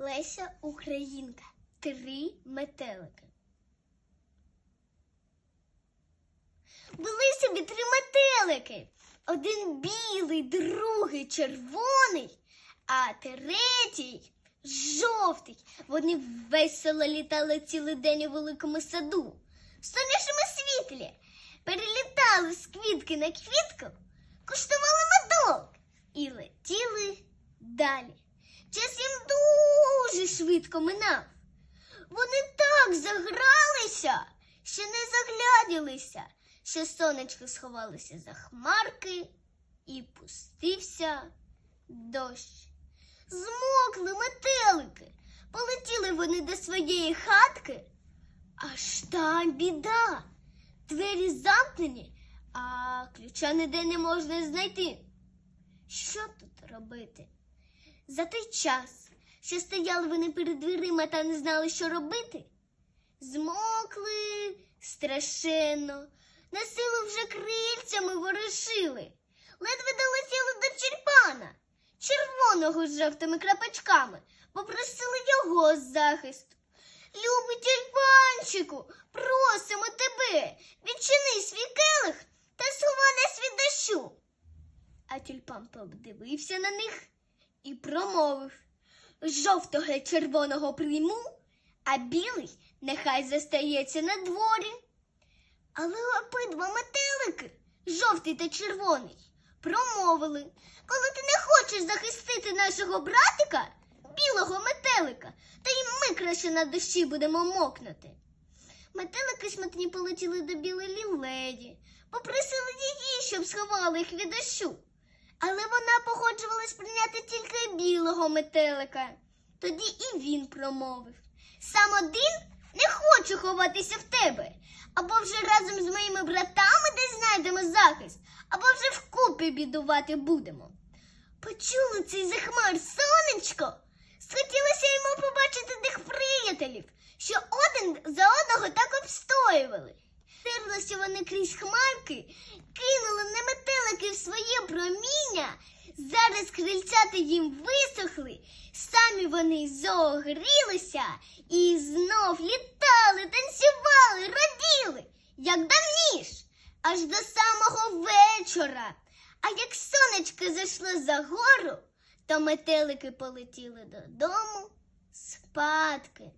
Леся Українка. Три метелики. Були собі три метелики. Один білий, другий червоний, а третій жовтий. Вони весело літали цілий день у великому саду. В сонячному світлі перелітали з квітки на квітку, куштували медок і летіли далі. Час їм дуже швидко минав. Вони так загралися, що не загляділися, що сонечко сховалося за хмарки і пустився дощ. Змокли метелики, полетіли вони до своєї хатки, аж там біда. Двері замкнені, а ключа ніде не можна знайти. Що тут робити? За той час, що стояли вони перед дверима та не знали, що робити, змокли страшенно, на силу вже крильцями ворушили, ледве долетіли до черпана, червоного з жовтими крапочками, попросили його захисту. Любий тюльпанчику, просимо тебе, відчини свій келих та сховай нас від дощу. А тюльпан подивився на них і промовив жовтого й червоного прийму, а білий нехай застається на дворі. Але обидва метелики, жовтий та червоний, промовили, коли ти не хочеш захистити нашого братика, білого метелика, то й ми краще на дощі будемо мокнути. Метелики шматні полетіли до білої леді, попросили її, щоб сховали їх від дощу. Але вона погоджувалась прийняти тільки білого метелика. Тоді і він промовив сам один не хочу ховатися в тебе. Або вже разом з моїми братами десь знайдемо захист, або вже вкупі бідувати будемо. Почули цей захмар сонечко. Схотілося йому побачити тих приятелів, що один за одного так обстоювали. Терлися вони крізь хмарки, кинули на метелики в своє проміння. Зараз крильцята їм висохли, самі вони зогрілися і знов літали, танцювали, раділи, як давніш, аж до самого вечора. А як сонечко зайшло за гору, то метелики полетіли додому спадки.